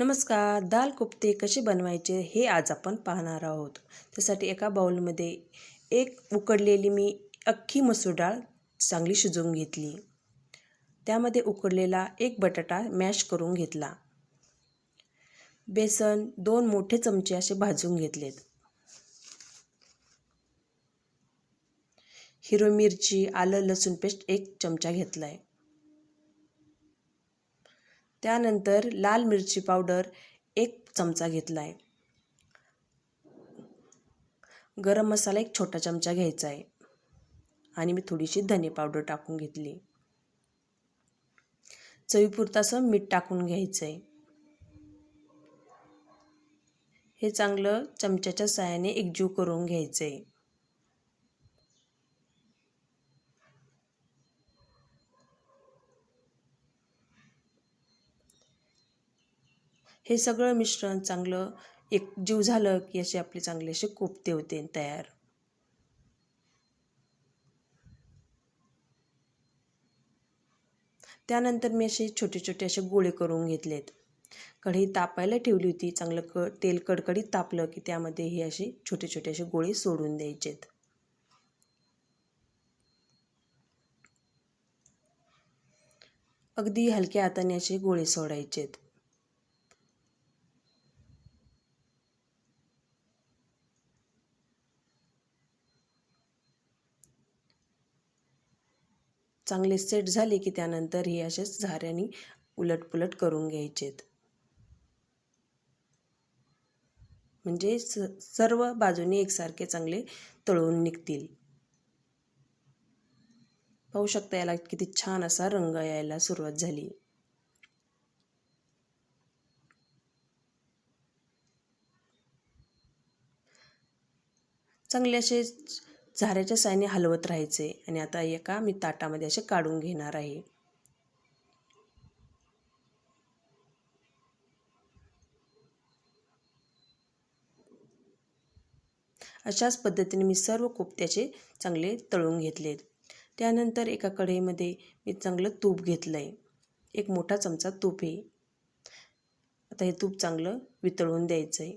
नमस्कार. दाल कोफ्ते कसे बनवायचे हे आज आपण पाहणार आहोत. त्यासाठी एका बाउलमध्ये एक उकडलेली मी अख्खी मसूर डाळ चांगली शिजवून घेतली. त्यामध्ये उकडलेला एक बटाटा मॅश करून घेतला. बेसन दोन मोठे चमचे असे भाजून घेतलेत. हिरो मिरची आलं लसूण पेस्ट एक चमचा घेतला आहे त्यानंतर लाल मिरची पावडर एक चमचा घेतला आहे गरम मसाला एक छोटा चमचा घ्यायचा आहे आणि मी थोडीशी धने पावडर टाकून घेतली. चवीपुरतासं मीठ टाकून घ्यायचं आहे हे चांगलं चमच्याच्या सहाय्याने एकजीव करून घ्यायचं आहे हे सगळं मिश्रण चांगलं एक जीव झालं की असे आपले चांगले असे कोफ्ते होते तयार. त्यानंतर मी असे छोटे छोटे असे गोळे करून घेतलेत. कढई तापायला ठेवली होती. चांगलं क तेल कडकडीत तापलं की त्यामध्ये हे असे छोटे छोटे असे गोळे सोडून द्यायचेत. अगदी हलक्या हाताने असे गोळे सोडायचेत. चांगले सेट झाले की त्यानंतर हे असेच झाऱ्याने उलटपुलट करून घ्यायचेत. म्हणजे स सर्व बाजूने एकसारखे चांगले तळून निघतील. पाहू शकता याला किती छान असा रंग यायला सुरुवात झाली. चांगले असे झाऱ्याच्या सायने हलवत राहायचे आणि आता एका मी ताटामध्ये असे काढून घेणार आहे. अशाच पद्धतीने मी सर्व कोपत्याचे चांगले तळून घेतलेत त्यानंतर एका कढईमध्ये मी चांगलं तूप घेतलं आहे एक मोठा चमचा तूप आहे. आता हे तूप चांगलं वितळून द्यायचं आहे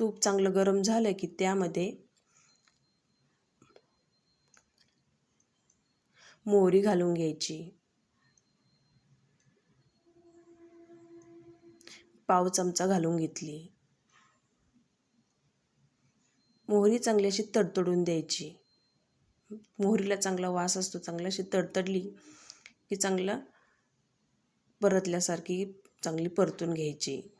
तूप चांगलं गरम झालं की त्यामध्ये मोहरी घालून घ्यायची. पाव चमचा घालून घेतली. मोहरी चांगली अशी तडतडून द्यायची. मोहरीला चांगला वास असतो चांगली अशी तडतडली की चांगलं परतल्यासारखी चांगली परतून घ्यायची.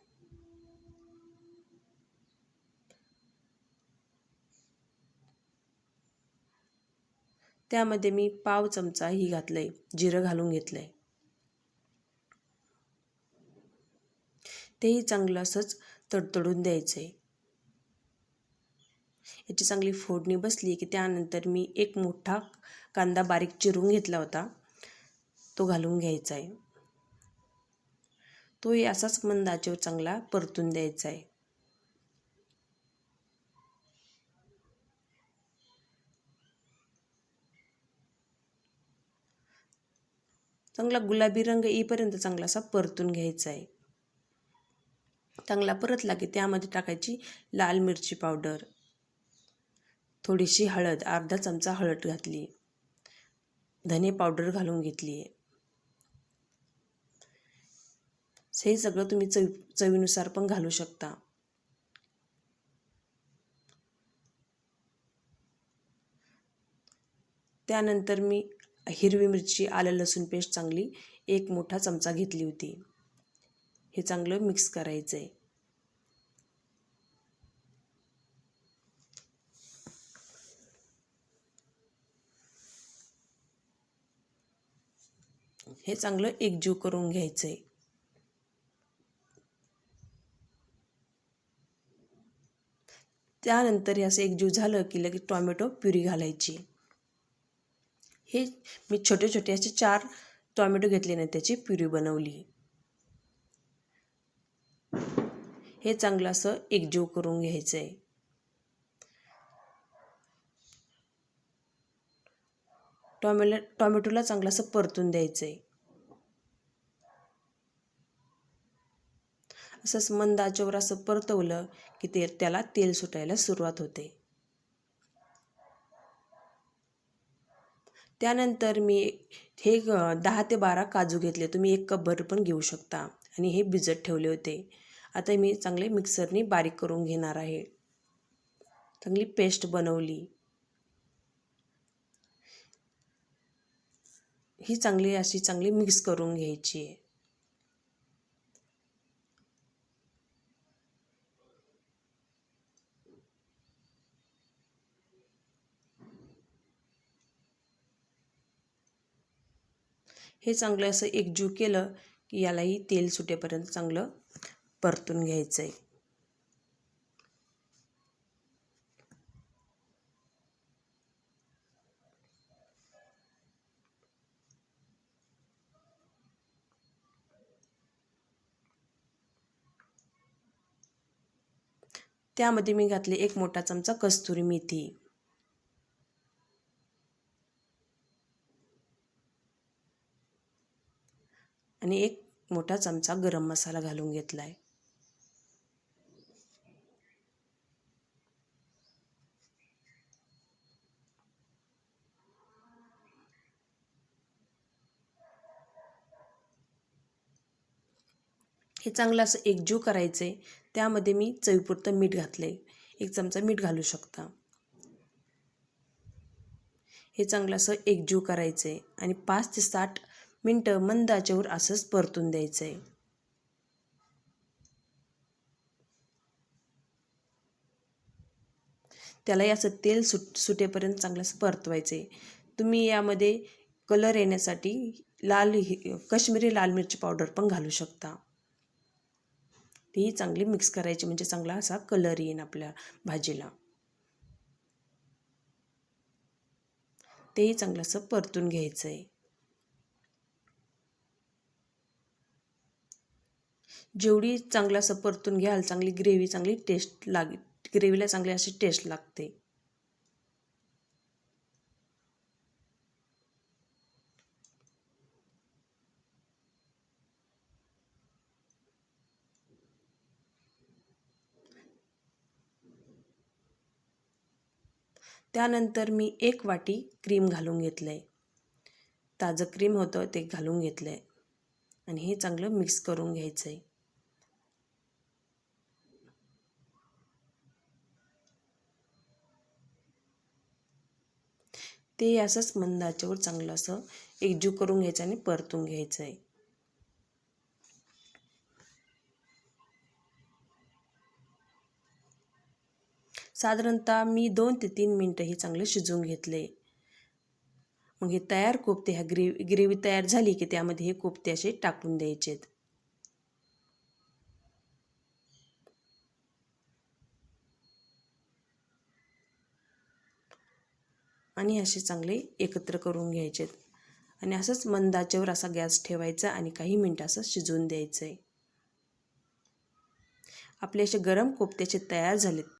त्यामध्ये मी पाव चमचा ही घातलं आहे जिरं घालून घेतलं आहे तेही चांगलं असंच तडतडून द्यायचं आहे याची चांगली फोडणी बसली की त्यानंतर मी एक मोठा कांदा बारीक चिरून घेतला होता तो घालून घ्यायचा आहे तोही असाच मंदाचे चांगला परतून द्यायचा आहे चांगला गुलाबी रंग येईपर्यंत चांगला असा परतून घ्यायचा आहे. चांगला परतला की त्यामध्ये टाकायची लाल मिरची पावडर थोडीशी हळद अर्धा चमचा हळद घातली धने पावडर घालून घेतली. आहे हे सगळं तुम्ही चवी चवीनुसार पण घालू शकता. त्यानंतर मी हिरवी मिरची आलं लसूण पेस्ट चांगली एक मोठा चमचा घेतली होती. हे चांगलं मिक्स करायचं आहे हे चांगलं एकजीव करून घ्यायचं आहे त्यानंतर हे असं एकजीव झालं की लगेच टॉमॅटो प्युरी घालायची. हे मी छोटे छोटे असे चार टॉमॅटो घेतले ना त्याची प्युरी बनवली. हे चांगलं असं एकजीव करून घ्यायचं आहे टॉमॅलो टॉमॅटोला चांगलं असं परतून द्यायचं आहे असंच मंद आचेवर असं परतवलं की ते त्याला तेल सुटायला सुरुवात होते. त्यानंतर मी हे दहा ते बारा काजू घेतले. तुम्ही एक कपभर पण घेऊ शकता. आणि हे भिजत ठेवले होते. आता मी चांगले मिक्सरने बारीक करून घेणार आहे. चांगली पेस्ट बनवली. ही चांगली अशी चांगली मिक्स करून घ्यायची आहे. हे चांगलं असं एकजीव केलं की यालाही तेल सुटेपर्यंत चांगलं परतून घ्यायचं आहे त्यामध्ये मी घातले एक मोठा चमचा कस्तुरी मेथी. आणि एक मोठा चमचा गरम मसाला घालून घेतला आहे हे चांगलं असं एकजीव करायचं आहे त्यामध्ये मी चवीपुरतं मीठ घातलं आहे एक चमचा मीठ घालू शकता. हे चांगलं असं एकजीव करायचं आहे आणि पाच ते साठ मिनटं मंद आचेवर असंच परतून द्यायचं आहे त्यालाही असं तेल सुट सुटेपर्यंत चांगलं असं परतवायचं आहे तुम्ही यामध्ये कलर येण्यासाठी लाल कश्मीरी लाल मिरची पावडर पण घालू शकता. ती चांगली मिक्स करायची म्हणजे चांगला असा कलर येईन आपल्या भाजीला. तेही चांगलं असं परतून घ्यायचं आहे जेवढी चांगलं असं परतून घ्याल चांगली ग्रेव्ही चांगली टेस्ट लाग ग्रेव्हीला चांगली अशी टेस्ट लागते. त्यानंतर मी एक वाटी क्रीम घालून घेतलं आहे ताजं क्रीम होतं ते घालून घेतलं आहे आणि हे चांगलं मिक्स करून घ्यायचं आहे ते असंच मंदाच्यावर चांगलं असं एकजीव करून घ्यायचं आणि परतून घ्यायचं आहे. साधारणतः मी दोन ते तीन मिनटं हे चांगलं शिजवून घेतले. मग हे तयार कोफते ह्या ग्रेव्ही ग्रेव्ही तयार झाली की त्यामध्ये हे कोफते असे टाकून द्यायचेत. आणि असे चांगले एकत्र करून घ्यायचेत. आणि असंच मंदाच्यावर असा गॅस ठेवायचा आणि काही मिनटं असं शिजवून द्यायचं आहे आपले असे गरम कोफ्त्याचे तयार झालेत.